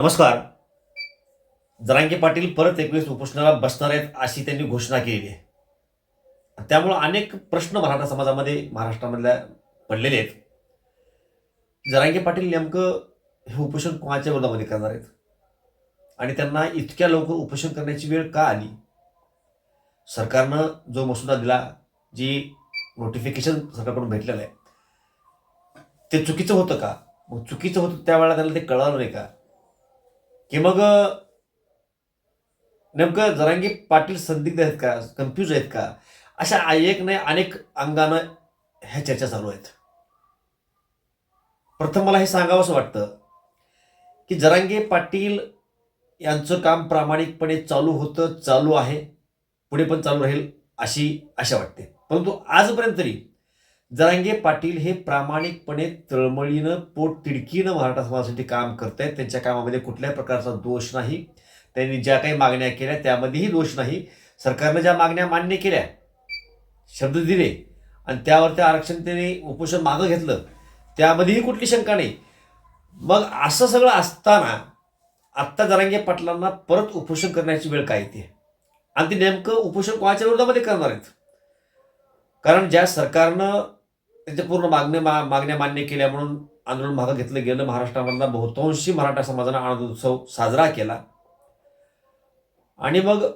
नमस्कार. जरांगे पाटील परत एकवीस उपोषणाला बसणार आहेत अशी त्यांनी घोषणा केलेली आहे. त्यामुळं अनेक प्रश्न मराठा समाजामध्ये महाराष्ट्रामधल्या पडलेले आहेत. जरांगे पाटील नेमकं हे उपोषण कोणाच्या विरोधामध्ये करणार आहेत? आणि त्यांना इतक्या लवकर उपोषण करण्याची वेळ का आली? सरकारनं जो मसुदा दिला जी नोटिफिकेशन सरकारकडून भेटलेलं आहे ते चुकीचं होतं का? मग चुकीचं होतं त्यावेळेला त्यांना ते कळलं नाही का? की मग नेमकं जरांगी पाटील संदिग्ध आहेत का? कन्फ्यूज आहेत का? अशा एक नाही अनेक अंगानं ह्या चर्चा चालू आहेत. प्रथम मला हे सांगावंसं वाटतं की जरांगे पाटील यांचं काम प्रामाणिकपणे चालू होतं चालू आहे पुढे पण चालू राहील अशी आशा वाटते. परंतु आजपर्यंत तरी जरांगे पाटील हे प्रामाणिकपणे तळमळीनं पोट तिडकीनं मराठा समाजासाठी काम करत आहेत त्यांच्या कामामध्ये कुठल्याही प्रकारचा दोष नाही. त्यांनी ज्या काही मागण्या केल्या त्यामध्येही दोष नाही. सरकारनं ज्या मागण्या मान्य केल्या शब्द दिले आणि त्यावर त्या आरक्षण त्यांनी उपोषण मागं घेतलं त्यामध्येही कुठली शंका नाही. मग असं सगळं असताना आत्ता जरांगे पाटलांना परत उपोषण करण्याची वेळ काय येते? आणि ते नेमकं उपोषण कोणाच्या विरोधामध्ये करणार आहेत? कारण ज्या सरकारनं त्याच्या पूर्ण मागण्या मा मागण्या मान्य केल्या म्हणून आंदोलन मागं घेतलं गेलं. महाराष्ट्रामधला बहुतांशी मराठा समाजानं आनंद उत्सव साजरा केला. आणि मग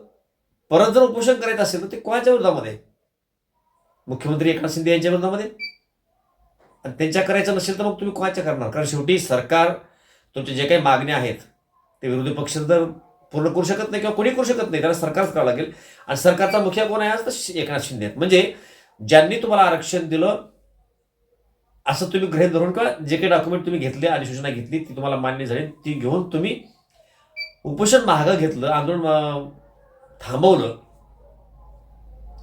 परत जर उपोषण करायचं असेल तर ते कोणाच्या विरोधामध्ये? मुख्यमंत्री एकनाथ शिंदे यांच्या विरोधामध्ये? आणि त्यांच्या करायचं नसेल तर मग तुम्ही कोणाच्या करणार? कारण शेवटी सरकार तुमचे जे काही मागण्या आहेत ते विरोधी पक्ष तर पूर्ण करू शकत नाही किंवा कोणी करू शकत नाही. त्याला सरकारच करावं लागेल. आणि सरकारचा मुखिया कोण आहे आज? तर एकनाथ शिंदे आहेत. म्हणजे ज्यांनी तुम्हाला आरक्षण दिलं असं तुम्ही गृहीत धरून किंवा जे काही डॉक्युमेंट तुम्ही घेतले आणि सूचना घेतली ती तुम्हाला मान्य झाली ती घेऊन तुम्ही उपोषण मागं घेतलं आंदोलन थांबवलं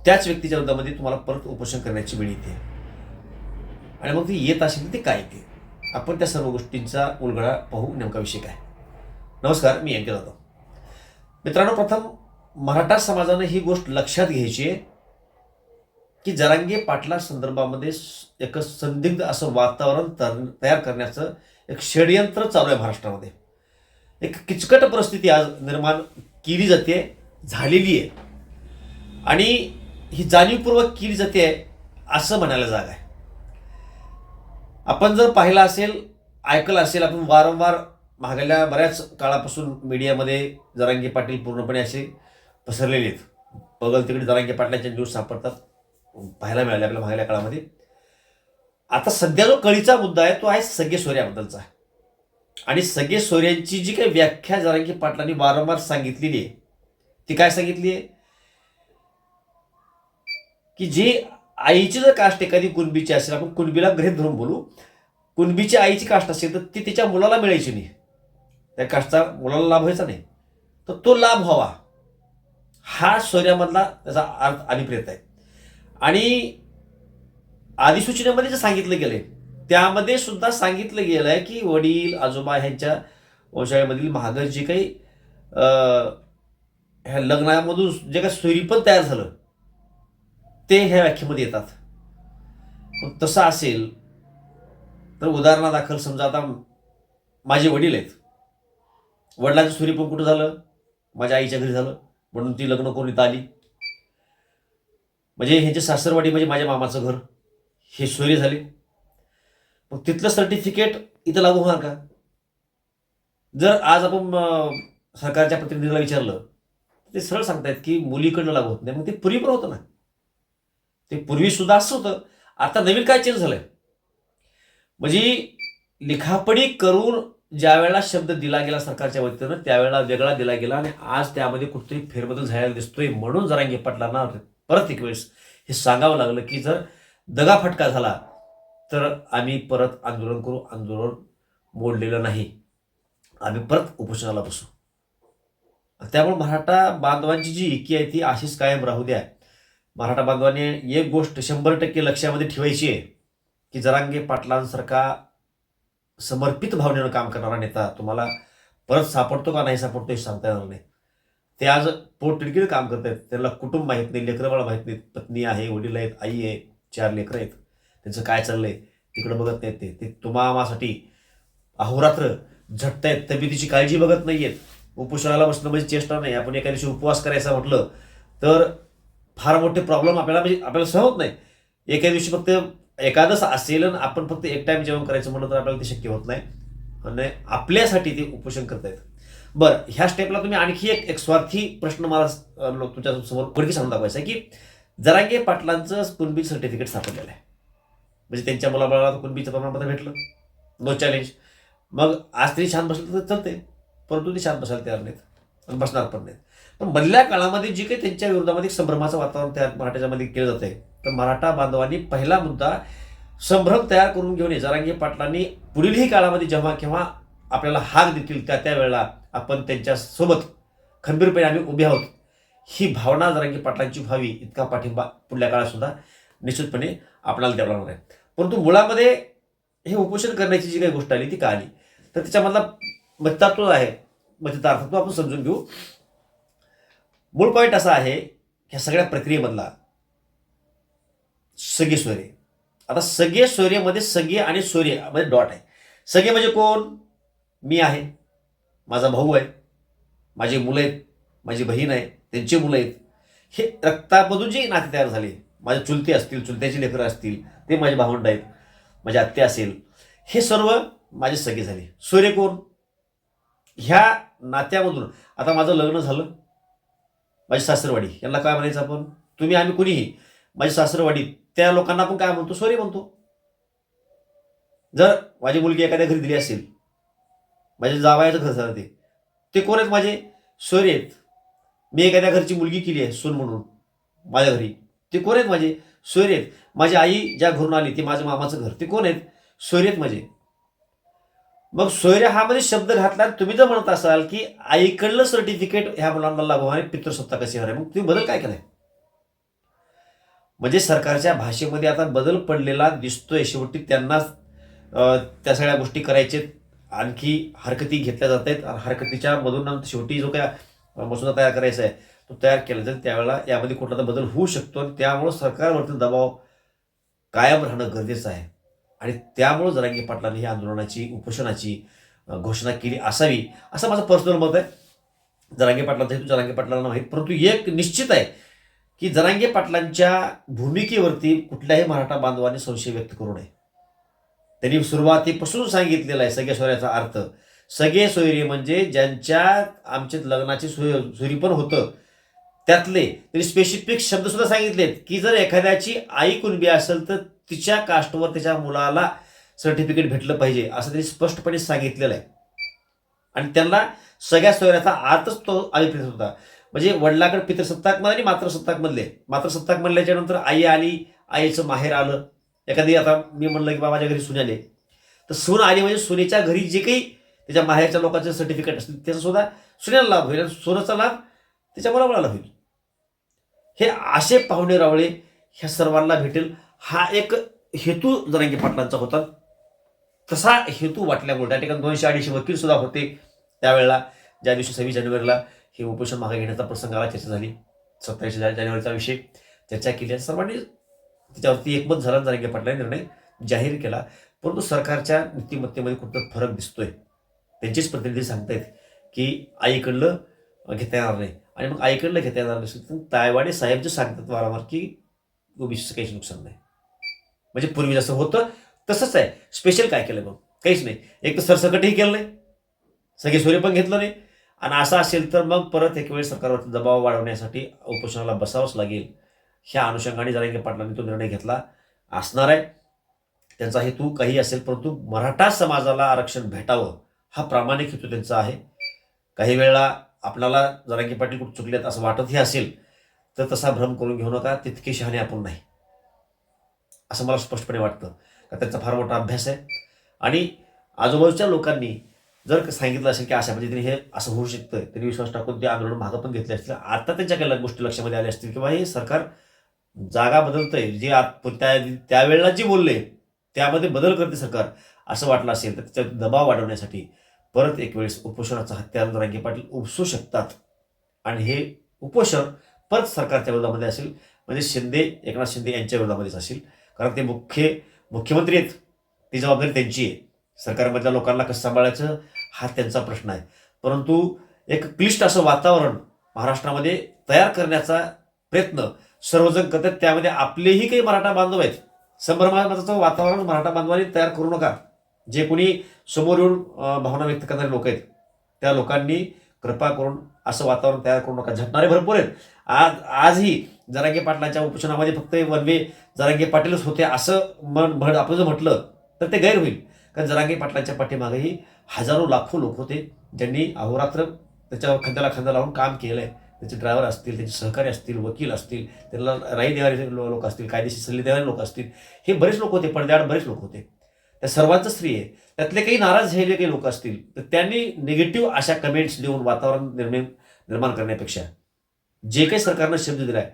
त्याच व्यक्तीच्या विरोधामध्ये तुम्हाला परत उपोषण करण्याची वेळ येते. आणि मग ती येत असेल तर ते काय येते आपण त्या सर्व गोष्टींचा उलगडा पाहू नेमका विषय काय? नमस्कार मी यांके जातो मित्रांनो प्रथम मराठा समाजानं ही गोष्ट लक्षात घ्यायची आहे. की जरांगे पाटला संदर्भामध्ये एक संदिग्ध असं वातावरण तर- तयार करण्याचं एक षडयंत्र चालू आहे महाराष्ट्रामध्ये. एक किचकट परिस्थिती आज निर्माण केली जाते झालेली आहे. आणि ही जाणीवपूर्वक केली जाते असं म्हणायला जागा आहे. आपण जर पाहिलं असेल ऐकलं असेल आपण वारंवार मागल्या बऱ्याच काळापासून मीडियामध्ये जरांगे पाटील पूर्णपणे असे पसरलेले आहेत. बगल तिकडे जरांगे पाटलाच्या न्यूज सापडतात. पाहायला मिळाले आपल्या मागल्या काळामध्ये. आता सध्या जो कळीचा मुद्दा आहे तो आहे सगळे सोऱ्याबद्दलचा. आणि सगळे सोऱ्यांची जी काही व्याख्या जरांगे पाटलांनी वारंवार सांगितलेली आहे ती काय सांगितली आहे? की जी आईची जर कास्ट एखादी कुणबीची असेल आपण कुणबीला गृहीत धरून बोलू कुणबीची आईची कास्ट असेल तर ती तिच्या मुलाला मिळायची नाही. त्या कास्टचा मुलाला लाभ व्हायचा नाही. तर तो लाभ व्हावा. हा सोऱ्यामधला त्याचा अर्थ अभिप्रेत आहे आणि अधिसूचनेमध्ये जे सांगितलं गेलं आहे त्यामध्ये सुद्धा सांगितलं गेलं आहे की वडील आजोबा ह्यांच्या वंशाळ्यामधील महागर जे काही ह्या लग्नामधून जे काही सोयरीपण तयार झालं ते ह्या व्याख्येमध्ये येतात. मग तसं असेल तर उदाहरणादाखल समजा आता माझे वडील आहेत. वडिलांचं सूर्यपण कुठं झालं? माझ्या आईच्या घरी झालं म्हणून ती लग्न कोण इथं आली. म्हणजे ह्यांची सासरवाडी म्हणजे माझ्या मामाचं घर हे सोयरे झाले. मग तिथलं सर्टिफिकेट इथं लागू होणार का? जर आज आपण सरकारच्या प्रतिनिधीला विचारलं ते सरळ सांगतायत की मुलीकडनं लागू होत नाही. मग ते पूर्वी पण होतं ना. ते पूर्वी सुद्धा असं होतं. आता नवीन काय चेंज झालंय? म्हणजे लिखापडी करून ज्या वेळेला शब्द दिला गेला सरकारच्या वतीनं त्यावेळेला वेगळा दिला गेला आणि आज त्यामध्ये कुठतरी फेरबदल झालेला दिसतोय म्हणून जरांगे पाटलांना परत एक वेळेस हे सांगावं लागलं की जर दगाफटका झाला तर आम्ही परत आंदोलन करू. आंदोलन मोडलेलं नाही. आम्ही परत उपोषणाला बसू. त्यामुळे मराठा बांधवांची जी एकी आहे ती अशीच कायम राहू द्या. मराठा बांधवांनी एक गोष्ट शंभर टक्के लक्षामध्ये ठेवायची आहे की जरांगे पाटलांसारखा समर्पित भावनेनं काम करणारा नेता तुम्हाला परत सापडतो का नाही सापडतो हे सांगता येणार नाही. ते आज पोटतिडकीनं काम करत आहेत त्यांना कुटुंब माहीत नाही लेकरंबाळ माहीत नाहीत. पत्नी आहे वडील आहेत आई आहे चार लेकरं आहेत. त्यांचं काय चाललंय? तिकडं बघत नाहीत ते. ते तुम्हासाठी अहोरात्र झटतायत. तब्येतीची काळजी बघत नाहीयेत. उपोषणाला बसणं म्हणजे चेष्टा नाही. आपण एका दिवशी उपवास करायचा म्हटलं तर फार मोठे प्रॉब्लेम आपल्याला म्हणजे आपल्याला सहन होत नाही. एका दिवशी फक्त एकादश असेल आपण फक्त एक टाईम जेवण करायचं म्हणलं तर आपल्याला ते शक्य होत नाही. आणि आपल्यासाठी ते उपोषण करतायत. बरं ह्या स्टेपला तुम्ही आणखी एक एक स्वार्थी प्रश्न मला तुमच्यासमोर उघडकी सांगून दाखवायचा आहे की जरांगे पाटलांचं कुणबी सर्टिफिकेट सापडलेलं आहे. म्हणजे त्यांच्या मुलाबाळाला कुणबीचं प्रमाणपत्र भेटलं. नो चॅलेंज मग आज तरी शांत बसलं तर चालते परंतु ते शांत बसायला तयार नाहीत. आणि बसणार पण नाहीत. पण मधल्या काळामध्ये जी काही त्यांच्या विरोधामध्ये संभ्रमाचं वातावरण तयार मराठ्याच्यामध्ये केलं जात आहे तर मराठा बांधवांनी पहिला मुद्दा संभ्रम तयार करून घेऊन जरांगे पाटलांनी पुढीलही काळामध्ये जेव्हा केव्हा आपल्याला हाक देतील त्या त्यावेळेला आपण त्यांच्यासोबत खंबीरपणे आम्ही उभे आहोत. ही भावना जरांगे पाटलांची व्हावी इतका पाठिंबा पुढल्या काळात सुद्धा निश्चितपणे आपल्याला द्यावा लागणार आहे. परंतु मुळामध्ये हे उपोषण करण्याची जी काही गोष्ट आली ती का आली? तर त्याच्यामधला मतात्व आहे. मतितार्थत्व आपण समजून घेऊ. मूळ पॉईंट असा आहे ह्या सगळ्या प्रक्रियेमधला सगळे सोयरे. आता सगळे सोयरेमध्ये सगळे आणि सोयरे मध्ये डॉट आहे. सगळे म्हणजे कोण? मी आहे. माझा भाऊ आहे माझी मुलं आहेत माझी बहीण आहे त्यांची मुलं आहेत. हे रक्तामधून जी नाते तयार झाले माझे चुलते असतील चुलत्याची लेकरं असतील ते माझे भावंड आहेत माझी आत्या असेल हे सर्व माझे सगळे झाले. सूर्य कोण? ह्या नात्यामधून. आता माझं लग्न झालं. माझी सासरवाडी यांना काय म्हणायचं आपण? तुम्ही आम्ही कुणीही? माझी सासरवाडी त्या लोकांना आपण काय म्हणतो? सॉरी म्हणतो. जर माझी मुलगी एखाद्या घरी दिली असेल माझ्या जावायचं घर झालं ते ते कोण आहेत माझे? सोयरे आहेत. मी एखाद्या घरची मुलगी केली आहे सून म्हणून. माझ्या घरी. ते कोण आहेत माझे? सोयरे आहेत. माझी आई ज्या घरून आली ते माझ्या मामाचं घर. ते कोण आहेत? सोयरे आहेत माझे. मग सोयरे हा मध्ये शब्द घातला तुम्ही जर म्हणत असाल की आईकडलं सर्टिफिकेट ह्या मुलांना लागू आणि पितृसत्ता कशी होणार मग तुम्ही बदल काय केलाय? म्हणजे सरकारच्या भाषेमध्ये आता बदल पडलेला दिसतोय. शेवटी त्यांना त्या सगळ्या गोष्टी करायचे आणखी हरकती घेतल्या जात आहेत. आणि हरकतीच्या मधून शेवटी जो काय मसुदा तयार करायचा आहे तो तयार केला जाईल. त्यावेळेला यामध्ये कुठला तर बदल होऊ शकतो आणि त्यामुळं सरकारवरती दबाव कायम राहणं गरजेचं आहे. आणि त्यामुळं जरांगी पाटलांनी ही आंदोलनाची उपोषणाची घोषणा केली असावी असं माझं पर्सनल मत आहे. जरांगे पाटलांचा हेतू जरांगे पाटलांना माहीत परंतु एक निश्चित आहे की जरांगे पाटलांच्या भूमिकेवरती कुठल्याही मराठा बांधवांनी संशय व्यक्त करू नये. त्यांनी सुरुवातीपासून सांगितलेला आहे सगळ्या सोयऱ्याचा अर्थ. सगळे सोयरे म्हणजे ज्यांच्या आमच्या लग्नाची सोय सोयरी पण होतं. त्यातले तरी स्पेसिफिक शब्द सुद्धा सांगितलेत की जर एखाद्याची आई कुणबी असेल तर तिच्या कास्टवर त्याच्या मुलाला सर्टिफिकेट भेटलं पाहिजे असं त्यांनी स्पष्टपणे सांगितलेलं आहे. आणि त्यांना सगळ्या सोयऱ्याचा आतच तो अभिप्रेत होता. म्हणजे वडिलाकडे पितृसत्ताकमध्ये आणि मातृसत्ताकमधले मातृसत्ताक म्हणल्याच्या नंतर आई आली आईचं माहेर आलं एखादी आता मी म्हणलं की बा माझ्या घरी सून आले तर सून आली म्हणजे सुनेच्या घरी जे काही त्याच्या माहेरच्या लोकांचे सर्टिफिकेट असतील त्याचा सुद्धा सुनेला लाभ होईल आणि सोनाचा लाभ त्याच्या मुलामुळाला होईल. हे असे पाहुणे रावळे ह्या सर्वांना भेटेल. हा एक हेतू जरांगी पाटलांचा होता. तसा हेतू वाटल्यामुळे त्या ठिकाणी दोनशे अडीचशे वकील सुद्धा होते त्यावेळेला ज्या दिवशी सव्वीस जानेवारीला हे उपोषण मागे घेण्याचा प्रसंग आला चर्चा झाली. सत्तावीस जानेवारीचा विषय चर्चा केली सर्वांनी त्याच्यावरती एकमत झाला जरांगे पाटलांनी निर्णय जाहीर केला. परंतु सरकारच्या नीतिमत्तेमध्ये कुठं फरक दिसतोय. त्यांचेच प्रतिनिधी सांगतायत की आईकडलं घेता येणार नाही. आणि मग आईकडलं घेता येणार नाही तायवाडे साहेब जे सांगतात वारंवार की ओबीसीचं काहीच नुकसान नाही. म्हणजे पूर्वी जसं होतं तसंच आहे. स्पेशल काय केलं मग? काहीच नाही. एक तर सरसकटही केलं नाही. सगळे सूर्य पण घेतलं नाही. आणि असं असेल तर मग परत एक वेळ सरकारवरती दबाव वाढवण्यासाठी उपोषणाला बसावंच लागेल. ह्या अनुषंगाने जरांगे पाटलांनी तो निर्णय घेतला. असणार आहे. त्यांचा हेतू काही असेल परंतु मराठा समाजाला आरक्षण भेटावं हा प्रामाणिक हेतू त्यांचा आहे. काही वेळेला आपल्याला जरांगी पाटील कुठे चुकलेत असं वाटतही असेल तर तसा भ्रम करून घेऊ नका. तितके शहाणे आपण नाही. असं मला स्पष्टपणे वाटतं. का त्यांचा फार मोठा अभ्यास आहे. आणि आजूबाजूच्या लोकांनी जर सांगितलं असेल की अशा पद्धतीने हे असं होऊ शकतं त्यांनी विश्वास टाकून ते आंदोलन मागं पण घेतले असतील. आता त्यांच्या काही गोष्टी लक्षामध्ये आल्या असतील किंवा हे सरकार जागा बदलतंय जे आत- त्या त्यावेळेला जे बोलले त्यामध्ये बदल करते सरकार असं वाटलं असेल तर त्याच्यात दबाव वाढवण्यासाठी परत एक वेळेस उपोषणाचा हत्यार रांगे पाटील उपसू शकतात. आणि हे उपोषण परत सरकारच्या विरोधामध्ये असेल म्हणजे शिंदे एकनाथ शिंदे यांच्या विरोधामध्येच असेल कारण ते मुख्य मुख्यमंत्री आहेत ती जबाबदारी त्यांची आहे. सरकारमधल्या लोकांना कसं सांभाळायचं हा त्यांचा प्रश्न आहे. परंतु एक क्लिष्ट असं वातावरण महाराष्ट्रामध्ये तयार करण्याचा प्रयत्न सर्वजण करतात त्यामध्ये आपलेही काही मराठा बांधव आहेत. संभ्रमाचं वातावरण मराठा बांधवांनी तयार करू नका. जे कोणी समोर येऊन भावना व्यक्त करणारे लोक आहेत त्या लोकांनी कृपा करून असं वातावरण तयार करू नका. झटणारे भरपूर आहेत. आज आजही जरांगे पाटलांच्या उपोषणामध्ये फक्त वन वे जरांगे पाटीलच होते असं मन म्हण आपण जर म्हटलं तर ते गैर होईल. कारण जरांगे पाटलांच्या पाठीमागेही हजारो लाखो लोक होते ज्यांनी अहोरात्र त्याच्यावर खांद्याला खांदा लावून काम केलं आहे त्याचे ड्रायव्हर असतील त्याचे सहकारी असतील वकील असतील त्याला राई देणारे लोक असतील कायदेशीर सल्ले देणारे लोक असतील हे बरेच लोक होते पडद्याआड बरेच लोक होते. त्या सर्वांचं स्त्री आहे. त्यातले काही नाराज झालेले काही लोक असतील तर त्यांनी निगेटिव्ह अशा कमेंट्स देऊन वातावरण निर्माण निर्माण करण्यापेक्षा जे काही सरकारनं शब्द आहे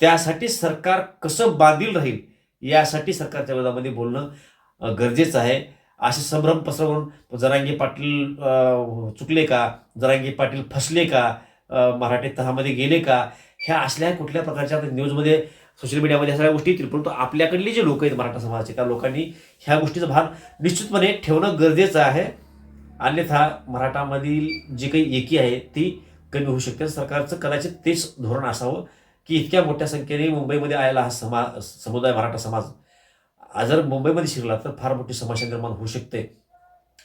त्यासाठी सरकार कसं बांधील राहील यासाठी सरकारच्या विरोधामध्ये बोलणं गरजेचं आहे. असे संभ्रम पसरवून जरांगी पाटील चुकले का? जरांगी पाटील फसले का? मराठी तहामध्ये गेले का? ह्या असल्या कुठल्या प्रकारच्या न्यूजमध्ये सोशल मीडियामध्ये ह्या सगळ्या गोष्टी येतील. परंतु आपल्याकडली जे लोक आहेत मराठा समाजाचे त्या लोकांनी ह्या गोष्टीचा भान निश्चितपणे ठेवणं गरजेचं आहे. अन्यथा मराठामधील जी काही एकी आहे ती कमी होऊ शकते. सरकारचं कदाचित तेच धोरण असावं की इतक्या मोठ्या संख्येने मुंबईमध्ये आलेला हा समा समुदाय मराठा समाज. आज जर मुंबईमध्ये शिरला तर फार मोठी समस्या निर्माण होऊ शकते.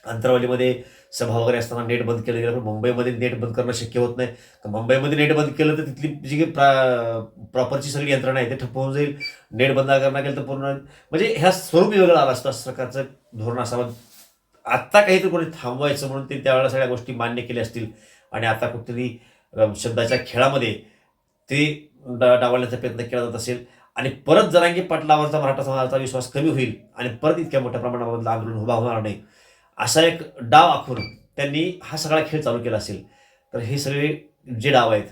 अंतरावलीमध्ये सभा वगैरे असताना नेट बंद केलं गेलं पण मुंबईमध्ये नेट बंद करणं शक्य होत नाही. तर मुंबईमध्ये नेट बंद केलं तर तिथली जी काही प्रा प्रॉपरची सगळी यंत्रणा आहे ते ठप्प होऊन जाईल. नेट बंद करणं केलं तर पूर्ण म्हणजे ह्या स्वरूप वेगळं आलं असतं असं सरकारचं धोरण असावं. आत्ता काहीतरी कोणी थांबवायचं म्हणून ते त्यावेळेला सगळ्या गोष्टी मान्य केल्या असतील. आणि आता कुठेतरी शब्दाच्या खेळामध्ये ते डा- डावलण्याचा प्रयत्न केला जात असेल. आणि परत जरांगी पाटलावरचा मराठा समाजाचा विश्वास कमी होईल आणि परत इतक्या मोठ्या प्रमाणावर आंदोलन उभा होणार नाही. असा एक डाव आखून त्यांनी हा सगळा खेळ चालू केला असेल तर हे सगळे जे डाव आहेत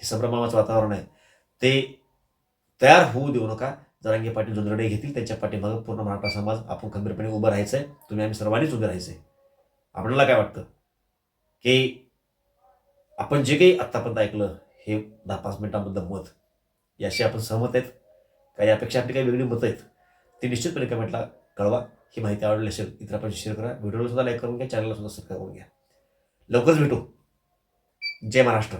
हे संभ्रमाचं वातावरण आहे ते तयार होऊ देऊ नका. जरांगे पाटील जो निर्णय घेतील त्यांच्या पाठीमागं पूर्ण मराठा समाज आपण खंबीरपणे उभं राहायचं आहे तुम्ही आम्ही सर्वांनीच उभे राहायचं आहे आपल्याला काय वाटतं? की आपण जे काही आत्तापर्यंत ऐकलं हे दहा पाच मिनिटांबद्दल मत याशी आपण सहमत आहेत. काही यापेक्षा आपली काही वेगळी मतं आहेत. ती निश्चितपणे कमेंटला कळवा. ही माहिती आवडली असेल इतरांपर्यंत शेअर करा. व्हिडिओला सुद्धा लाईक करून घ्या चॅनलला सुद्धा सबस्क्राईब करून घ्या. लवकरच भेटू. जय महाराष्ट्र.